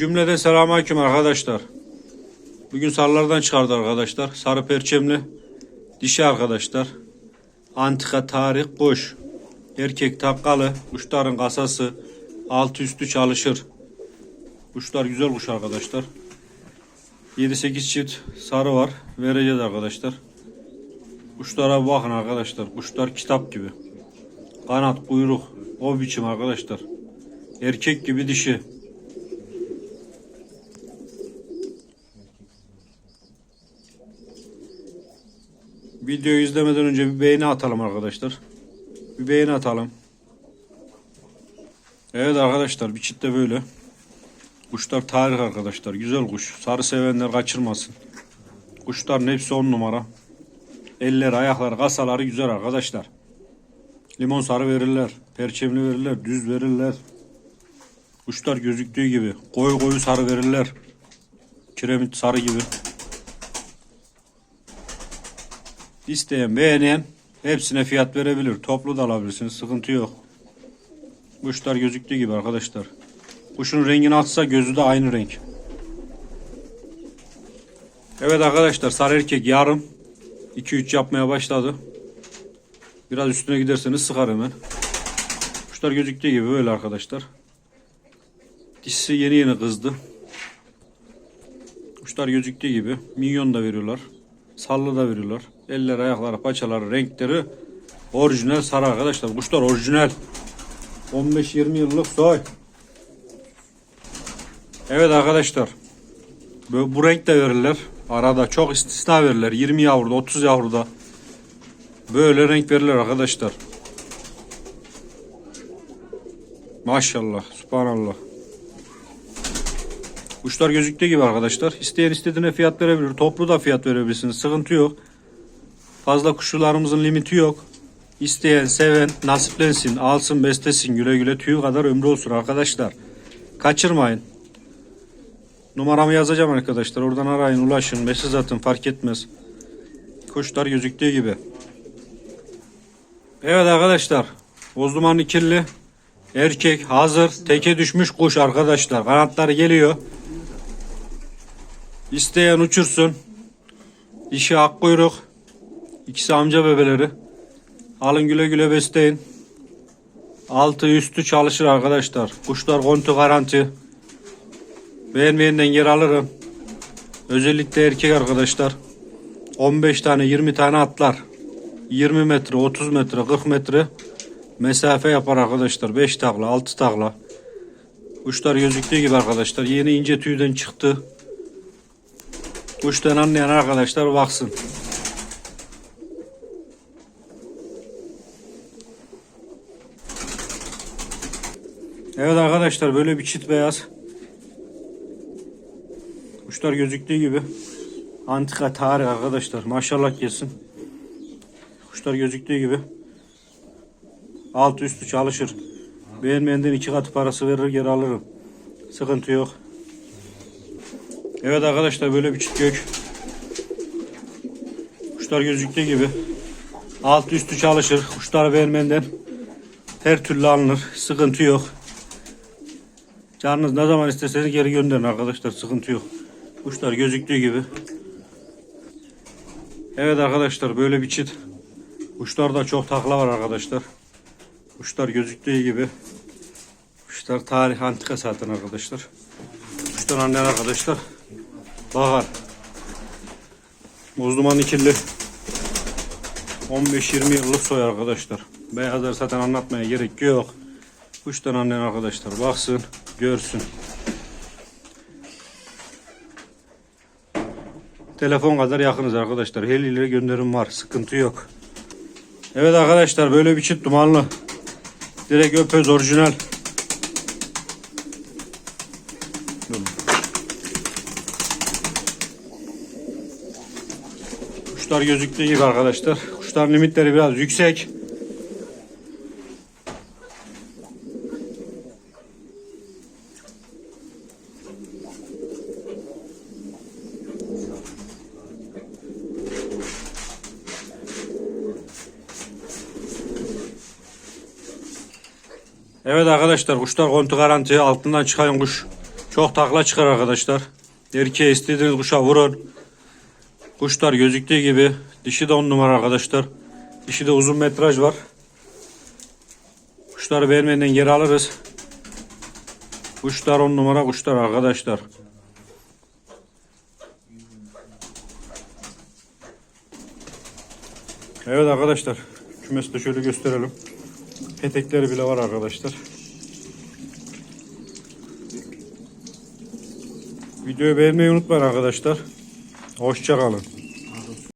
Cümlede selamünaleyküm arkadaşlar. Bugün sarılardan çıkardı arkadaşlar. Sarı perçemli dişi arkadaşlar. Antika tarih kuş. Erkek takkalı. Kuşların kasası. Altı üstü çalışır. Kuşlar güzel kuş arkadaşlar. 7-8 çift sarı var. Vereceğiz arkadaşlar. Kuşlara bakın arkadaşlar. Kuşlar kitap gibi. Kanat, kuyruk. O biçim arkadaşlar. Erkek gibi dişi. Videoyu izlemeden önce bir beğeni atalım arkadaşlar. Bir beğeni atalım. Evet arkadaşlar bir çift de böyle. Kuşlar tarih arkadaşlar. Güzel kuş. Sarı sevenler kaçırmasın. Kuşların hepsi on numara. Eller, ayakları, kasaları güzel arkadaşlar. Limon sarı verirler. Perçemli verirler. Düz verirler. Kuşlar gözüktüğü gibi. Koyu koyu sarı verirler. Kiremit sarı gibi. İsteyen, beğenen hepsine fiyat verebilir. Toplu da alabilirsiniz. Sıkıntı yok. Kuşlar gözüktüğü gibi arkadaşlar. Kuşun rengini atsa gözü de aynı renk. Evet arkadaşlar sarı erkek yarım 2-3 yapmaya başladı. Biraz üstüne giderseniz sıkar hemen. Kuşlar gözüktüğü gibi böyle arkadaşlar. Dişisi yeni yeni kızdı. Kuşlar gözüktüğü gibi minyon da veriyorlar. Sallı da veriyorlar. Eller, ayakları, paçaları, renkleri orijinal sarı arkadaşlar. Kuşlar orijinal. 15-20 yıllık soy. Evet arkadaşlar. Bu, bu renk de verirler. Arada çok istisna verirler. 20 yavruda, 30 yavruda. Böyle renk verirler arkadaşlar. Maşallah, subhanallah. Kuşlar gözüktüğü gibi arkadaşlar. İsteyen istediğine fiyat verebilir. Toplu da fiyat verebilirsiniz. Sıkıntı yok. Fazla kuşlarımızın limiti yok. İsteyen, seven nasiplensin, alsın, beslesin. Güle güle tüyü kadar ömrü olsun arkadaşlar. Kaçırmayın. Numaramı yazacağım arkadaşlar. Oradan arayın, ulaşın, mesaj atın fark etmez. Kuşlar gözüktüğü gibi. Evet arkadaşlar. Bozdumanlı kirli. Erkek hazır. Teke düşmüş kuş arkadaşlar. Kanatları geliyor. İsteyen uçursun. Dişi ak kuyruk. İkisi amca bebeleri. Alın güle güle besleyin. Altı üstü çalışır arkadaşlar. Kuşlar kontu garanti. Beğenmeyenden geri alırım. Özellikle erkek arkadaşlar. 15 tane 20 tane atlar. 20 metre 30 metre 40 metre mesafe yapar arkadaşlar. 5 takla 6 takla. Kuşlar gözüktüğü gibi arkadaşlar. Yeni ince tüyden çıktı. Kuştan anlayan arkadaşlar baksın. Evet arkadaşlar böyle bir çit beyaz. Kuşlar gözüktüğü gibi. Antika tarih arkadaşlar. Maşallah gelsin. Kuşlar gözüktüğü gibi. Alt üstü çalışır. Beğenmeyenden iki katı parası verir geri alırım. Sıkıntı yok. Evet arkadaşlar böyle bir çift gök. Kuşlar gözüktüğü gibi. Alt üstü çalışır. Kuşları beğenmenden her türlü alınır. Sıkıntı yok. Canınız ne zaman isterseniz geri gönderin arkadaşlar. Sıkıntı yok. Kuşlar gözüktüğü gibi. Evet arkadaşlar böyle bir çift. Kuşlarda çok takla var arkadaşlar. Kuşlar gözüktüğü gibi. Kuşlar tarih antika zaten arkadaşlar. Kuşlar annen arkadaşlar. Bahar. Bozduman ikili. 15-20 yıllık soy arkadaşlar. Beyazlar zaten anlatmaya gerek yok. Kuştan annen arkadaşlar baksın, görsün. Telefon kadar yakınız arkadaşlar. Her ile gönderim var. Sıkıntı yok. Evet arkadaşlar böyle bir çift dumanlı. Direkt öpöz orijinal. Kuşlar gözüktüğü gibi arkadaşlar. Kuşların limitleri biraz yüksek. Evet arkadaşlar kuşlar kontu garanti altından çıkan kuş. Çok takla çıkar arkadaşlar. Erkeğe istediğiniz kuşa vurun. Kuşlar gözüktüğü gibi. Dişi de on numara arkadaşlar. Dişi de uzun metraj var. Kuşları vermeden geri alırız. Kuşlar on numara kuşlar arkadaşlar. Evet arkadaşlar. Kümesi de şöyle gösterelim. Petekleri bile var arkadaşlar. Videoyu beğenmeyi unutmayın arkadaşlar. Hoşça kalın.